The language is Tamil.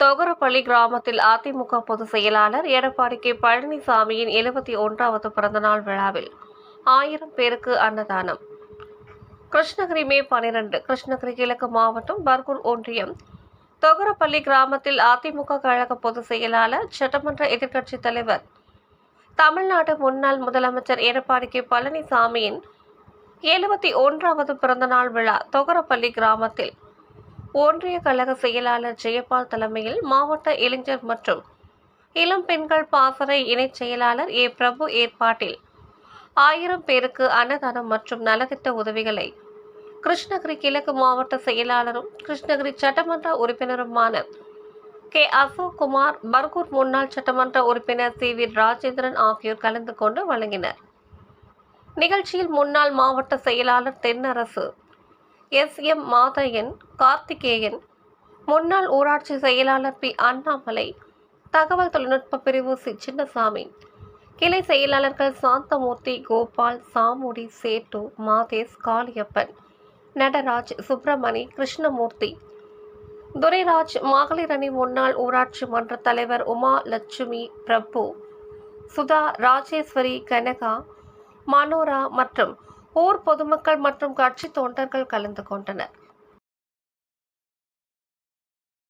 தொகரப்பள்ளி கிராமத்தில் அதிமுக பொதுச் செயலாளர் எடப்பாடி கே. பழனிசாமியின் எழுபத்தி ஒன்றாவது பிறந்தநாள் விழாவில் ஆயிரம் பேருக்கு அன்னதானம். கிருஷ்ணகிரி மே பனிரெண்டு கிருஷ்ணகிரி கிழக்கு மாவட்டம் பர்கூர் ஒன்றியம். தொகரப்பள்ளி கிராமத்தில் அதிமுக கழக பொதுச் செயலாளர் சட்டமன்ற எதிர்க்கட்சித் தலைவர் தமிழ்நாடு முன்னாள் முதலமைச்சர் எடப்பாடி கே. பழனிசாமியின் எழுபத்தி ஒன்றாவது பிறந்தநாள் விழா தொகரப்பள்ளி கிராமத்தில் ஒன்றிய கழக செயலாளர் ஜெயபால் தலைமையில் மாவட்ட இளைஞர் மற்றும் இளம் பெண்கள் பாசறை இணைச் செயலாளர் ஏ. பிரபு ஏற்பாட்டில் ஆயிரம் பேருக்கு அன்னதானம் மற்றும் நலத்திட்ட உதவிகளை கிருஷ்ணகிரி கிழக்கு மாவட்ட செயலாளரும் கிருஷ்ணகிரி சட்டமன்ற உறுப்பினருமான கே. அசோக்குமார் பர்கூர் முன்னாள் சட்டமன்ற உறுப்பினர் சி. வி. ராஜேந்திரன் ஆகியோர் கலந்து கொண்டு வழங்கினர். நிகழ்ச்சியில் முன்னாள் மாவட்ட செயலாளர் தென்னரசு எஸ் எம் மாதையன் கார்த்திகேயன். முன்னாள் ஊராட்சி செயலாளர் பி அண்ணாமலை. தகவல் தொழில்நுட்ப பிரிவு சி சின்னசாமி. கிளை செயலாளர்கள் சாந்தமூர்த்தி கோபால் சாமுடி சேட்டு மாதேஷ் காளியப்பன். நடராஜ் சுப்பிரமணி கிருஷ்ணமூர்த்தி. துரைராஜ் மகளிர் அணி முன்னாள் ஊராட்சி மன்ற தலைவர் உமா லட்சுமி பிரபு. சுதா ராஜேஸ்வரி கனகா மனோரா மற்றும் ஊர் பொதுமக்கள் மற்றும் கட்சி தொண்டர்கள் கலந்து கொண்டனர்.